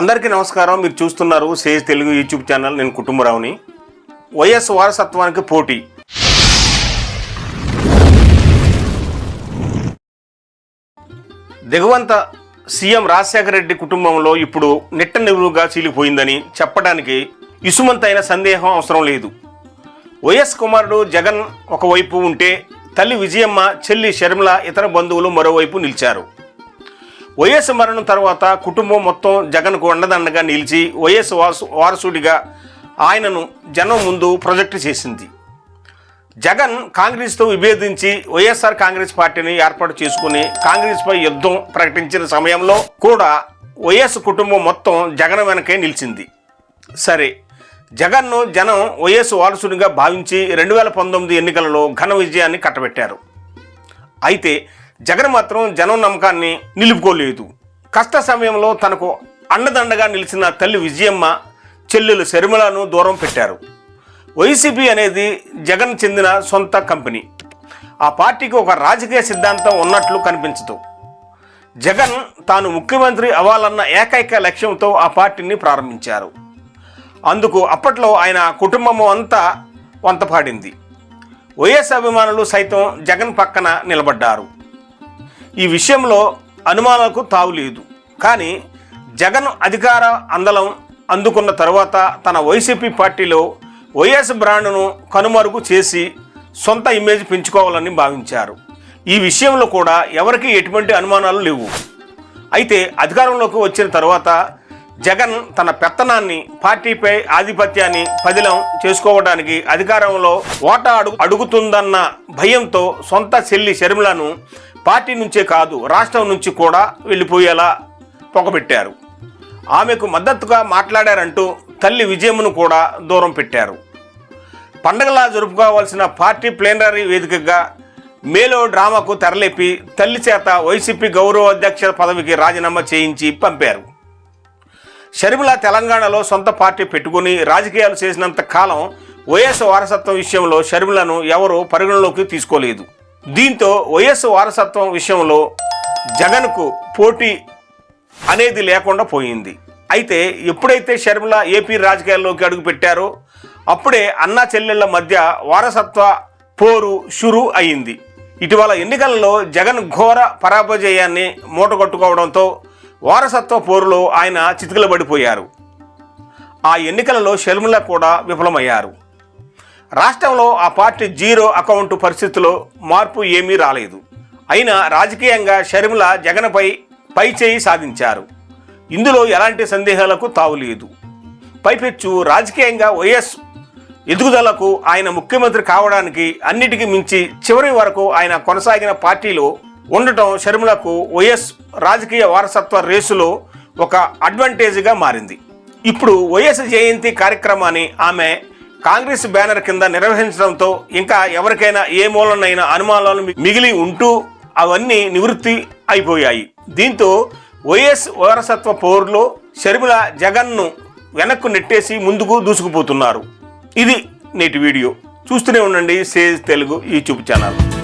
అందరికీ నమస్కారం. మీరు చూస్తున్నారు సేజ్ తెలుగు యూట్యూబ్ ఛానల్. నేను కుటుంబరావుని. వైఎస్ వారసత్వానికి పోటీ. దిగవంత సీఎం రాజశేఖర రెడ్డి కుటుంబంలో ఇప్పుడు నిట్ట నిలువుగా చీలిపోయిందని చెప్పడానికి ఇసుమంతైన సందేహం అవసరం లేదు. వైఎస్ కుమారుడు జగన్ ఒకవైపు ఉంటే తల్లి విజయమ్మ చెల్లి షర్మిల ఇతర బంధువులు మరోవైపు నిలిచారు. వైఎస్ మరణం తర్వాత కుటుంబం మొత్తం జగన్కు అండదండగా నిలిచి వైఎస్ వాసు వారసుడిగా ఆయనను జనం ముందు ప్రొజెక్ట్ చేసింది. జగన్ కాంగ్రెస్తో విభేదించి వైఎస్ఆర్ కాంగ్రెస్ పార్టీని ఏర్పాటు చేసుకుని కాంగ్రెస్పై యుద్ధం ప్రకటించిన సమయంలో కూడా వైఎస్ కుటుంబం మొత్తం జగన్ వెనకే నిలిచింది. సరే జగన్ను జనం వైఎస్ వారసుడిగా భావించి రెండు వేల పంతొమ్మిది ఎన్నికలలో ఘన విజయాన్ని కట్టబెట్టారు. అయితే జగన్ మాత్రం జనం నమ్మకాన్ని నిలుపుకోలేదు. కష్ట సమయంలో తనకు అండదండగా నిలిచిన తల్లి విజయమ్మ చెల్లెలు శర్మిలను దూరం పెట్టారు. వైసీపీ అనేది జగన్ చెందిన సొంత కంపెనీ. ఆ పార్టీకి ఒక రాజకీయ సిద్ధాంతం ఉన్నట్లు కనిపించదు. జగన్ తాను ముఖ్యమంత్రి అవ్వాలన్న ఏకైక లక్ష్యంతో ఆ పార్టీని ప్రారంభించారు. అందుకు అప్పట్లో ఆయన కుటుంబం అంతా వంతపాడింది. వైఎస్ అభిమానులు సైతం జగన్ పక్కన నిలబడ్డారు. ఈ విషయంలో అనుమానాలకు తావులేదు కానీ జగన్ అధికార అందలం అందుకున్న తర్వాత తన వైసీపీ పార్టీలో వైఎస్ బ్రాండ్ను కనుమరుగు చేసి సొంత ఇమేజ్ పెంచుకోవాలని భావించారు. ఈ విషయంలో కూడా ఎవరికీ ఎటువంటి అనుమానాలు లేవు. అయితే అధికారంలోకి వచ్చిన తర్వాత జగన్ తన పెత్తనాన్ని పార్టీపై ఆధిపత్యాన్ని పదిలం చేసుకోవడానికి అధికారంలో ఓట అడుగు అడుగుతుందన్న భయంతో సొంత చెల్లి షర్మిలను పార్టీ నుంచే కాదు రాష్ట్రం నుంచి కూడా వెళ్ళిపోయేలా పొగబెట్టారు. ఆమెకు మద్దతుగా మాట్లాడారంటూ తల్లి విజయమును కూడా దూరం పెట్టారు. పండగలా జరుపుకోవాల్సిన పార్టీ ప్లేనరీ వేదికగా మేలో డ్రామాకు తెరలేపి తల్లి చేత వైసీపీ గౌరవ అధ్యక్ష పదవికి రాజీనామా చేయించి పంపారు. షర్మిల తెలంగాణలో సొంత పార్టీ పెట్టుకుని రాజకీయాలు చేసినంత కాలం వైఎస్ వారసత్వం విషయంలో షర్మిలను ఎవరూ పరిగణలోకి తీసుకోలేదు. దీంతో వైఎస్ వారసత్వం విషయంలో జగన్కు పోటీ అనేది లేకుండా పోయింది. అయితే ఎప్పుడైతే షర్మిల ఏపీ రాజకీయాల్లోకి అడుగుపెట్టారో అప్పుడే అన్నా చెల్లెళ్ళ మధ్య వారసత్వ పోరు షురు అయింది. ఇటీవల ఎన్నికలలో జగన్ ఘోర పరాభజయాన్ని మూటగొట్టుకోవడంతో వారసత్వ పోరులో ఆయన చితికిలబడిపోయారు. ఆ ఎన్నికలలో షర్మిల కూడా విఫలమయ్యారు. రాష్ట్రంలో ఆ పార్టీ జీరో అకౌంట్ పరిస్థితిలో మార్పు ఏమీ రాలేదు. అయినా రాజకీయంగా షర్మిల జగన్పై పైచేయి సాధించారు. ఇందులో ఎలాంటి సందేహాలకు తావులేదు పైపెచ్చు రాజకీయంగా వైఎస్ ఎదుగుదలకు ఆయన ముఖ్యమంత్రి కావడానికి అన్నిటికీ మించి చివరి వరకు ఆయన కొనసాగిన పార్టీలో ఉండటం షర్మిలకు వైఎస్ రాజకీయ వారసత్వ రేసులో ఒక అడ్వాంటేజ్గా మారింది. ఇప్పుడు వైఎస్ జయంతి కార్యక్రమాన్ని ఆమె కాంగ్రెస్ బ్యానర్ కింద నిర్వహించడంతో ఇంకా ఎవరికైనా ఏ మూలనైనా అనుమానాలు మిగిలి ఉంటూ అవన్నీ నివృత్తి అయిపోయాయి. దీంతో వైఎస్ వారసత్వ పోరులో షర్మిల జగన్ను వెనక్కు నెట్టేసి ముందుకు దూసుకుపోతున్నారు. ఇది నేటి వీడియో. చూస్తూనే ఉండండి సేజ్ తెలుగు యూట్యూబ్ ఛానల్.